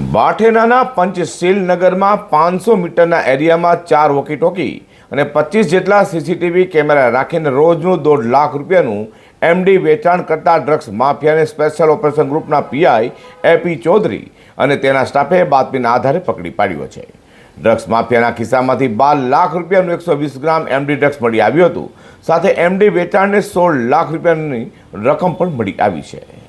બાઠેનાના પંચશીલ નગરમાં પાંચસો મીટરના એરિયામાં ચાર વોકી ટોકી અને પચીસ જેટલા સીસીટીવી કેમેરા રાખીને રોજનું દોઢ લાખ રૂપિયાનું એમડી વેચાણ કરતા ડ્રગ્સ માફિયાને સ્પેશિયલ ઓપરેશન ગ્રુપના પીઆઈ એપી ચૌધરી અને તેના સ્ટાફે બાતમીના આધારે પકડી પાડ્યો છે. ડ્રગ્સ માફિયાના ખિસ્સામાંથી બાર લાખ રૂપિયાનું એકસો વીસ ગ્રામ એમડી ડ્રગ્સ મળી આવ્યું હતું. સાથે એમડી વેચાણને સોળ લાખ રૂપિયાની રકમ પણ મળી આવી છે.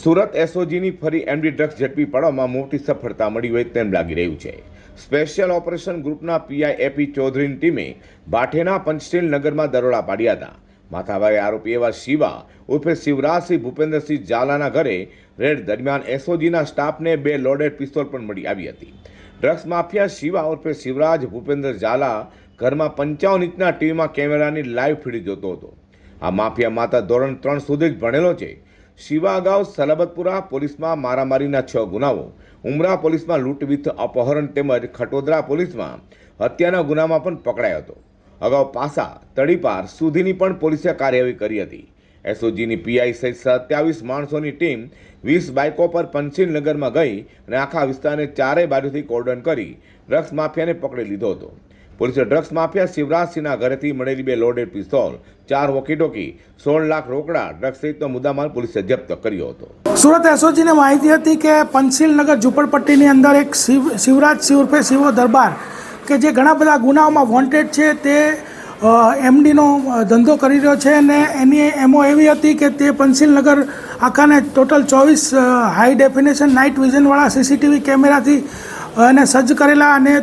સુરત એસઓજીની ફરી એમડી ડ્રગ્સ ઝડપી પાડવામાં મોટી સફળતા મળી હોય તેમ લાગી રહ્યું છે. સ્પેશિયલ ઓપરેશન ગ્રુપના પીઆઈ એપી ચૌધરીની ટીમે બાઠેના પંચશીલ નગરમાં દરોડા પાડ્યા હતા. માથાભાઈ આરોપી એવા શિવા ઉર્ફે શિવરાજસિંહ, ભૂપેન્દ્રસિંહ ઝાલાના ઘરે રેડ દરમિયાન એસઓજીના સ્ટાફને બે લોડેડ પિસ્તોલ પણ મળી આવી હતી. ડ્રગ્સ માફિયા શિવા ઉર્ફે શિવરાજ, ભૂપેન્દ્ર ઝાલા ઘરમાં પંચાવન ઇંચના ટીવીમાં કેમેરાની લાઈવ ફીડ જોતો હતો. આ માફિયા માતા ધોરણ ત્રણ સુધી જ ભણેલો છે. શિવા અગાઉ સલાબતપુરા પોલીસમાં મારામારીના છ ગુનાઓ. ઉમરા પોલીસમાં લૂંટવીથ અપહરણ તેમજ ખટોદરા પોલીસમાં હત્યાના ગુનામાં પણ પકડાયો હતો. અગાઉ પાસા તડીપાર સુધીની પણ પોલીસે કાર્યવાહી કરી હતી. એસઓજીની પીઆઈ સહિત સત્યાવીસ માણસોની ટીમ વીસ બાઇકો પર પંચીલ નગરમાં ગઈ અને આખા વિસ્તારને ચારેય બાજુથી કોર્ડન કરી ડ્રગ્સ માફિયાને પકડી લીધો હતો. પોલીસે ડ્રગ્સ માફિયા શિવરાજસિંહના ઘરેથી મળેલી બે લોડેડ પિસ્તોલ, ચાર વોકીટોકી, સોળ લાખ રોકડા ડ્રગ્સ સહિતનો મુદ્દામાલ પોલીસે જપ્ત કર્યો હતો. સુરત એસઓજીને માહિતી હતી કે પંચશીલનગર ઝુંપડપટ્ટીની અંદર એક શિવ શિવરાજ સિંહ ઉર્ફે શિવો દરબાર, કે જે ઘણા બધા ગુનાઓમાં વોન્ટેડ છે તે એમડીનો ધંધો કરી રહ્યો છે અને એની એમો એવી હતી કે તે પંચશીલનગર આખાને ટોટલ ચોવીસ હાઈ ડેફિનેશન નાઇટ વિઝનવાળા સીસીટીવી કેમેરાથી એને સજ્જ કરેલા અને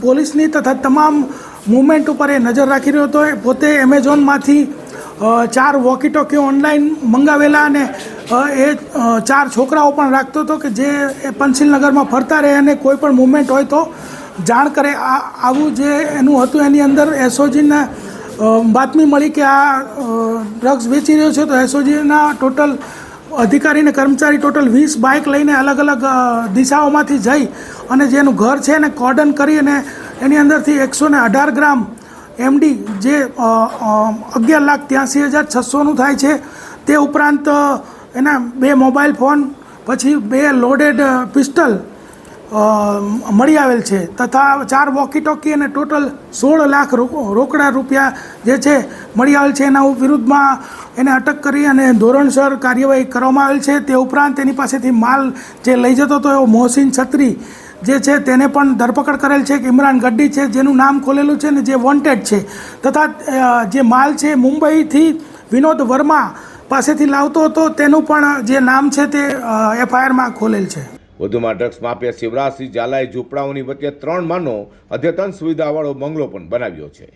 પોલીસની તથા તમામ મુવમેન્ટ ઉપર એ નજર રાખી રહ્યો હતો. પોતે એમેઝોનમાંથી ચાર વોકી ટોકી ઓનલાઈન મંગાવેલા અને એ ચાર છોકરાઓ પણ રાખતો હતો કે જે એ પંચશીલનગરમાં ફરતા રહે અને કોઈ પણ મુવમેન્ટ હોય તો જાણ કરે. આ, આવું જે એનું હતું એની અંદર એસઓજીના બાતમી મળી કે આ ડ્રગ્સ વેચી રહ્યો છે તો એસઓજીના ટોટલ અધિકારી અને કર્મચારી ટોટલ વીસ બાઇક લઈને અલગ અલગ દિશાઓમાંથી જઈ અને જેનું ઘર છે એને કોર્ડન કરી અને એની અંદરથી એકસો ને અઢાર ગ્રામ એમડી જે અગિયાર લાખ ત્યાંસી હજાર છસોનું થાય છે, તે ઉપરાંત એના બે મોબાઈલ ફોન, પછી બે લોડેડ પિસ્ટલ મળી આવેલ છે, તથા ચાર વોકી ટોકી અને ટોટલ સોળ લાખ રોકડા રૂપિયા જે છે મળી આવેલ છે, એના વિરુદ્ધમાં એને અટક કરી અને ધોરણસર કાર્યવાહી કરવામાં આવેલ છે. તે ઉપરાંત તેની પાસેથી માલ જે લઈ જતો હતો એવો મોહસિન છત્રી જે છે તેને પણ ધરપકડ કરેલ છે. કે ઇમરાન ગડ્ડી છે જેનું નામ ખોલેલું છે ને જે વોન્ટેડ છે. તથા જે માલ છે મુંબઈથી વિનોદ વર્મા પાસેથી લાવતો હતો. તેનું પણ જે નામ છે તે એફઆઈઆરમાં ખોલેલ છે. વધુમાં ડ્રગ્સ માફિયા શિવરાજસિંહ ઝાલાએ ઝૂંપડાઓની વચ્ચે ત્રણ માનો અદ્યતન સુવિધાવાળો બંગલો પણ બનાવ્યો છે.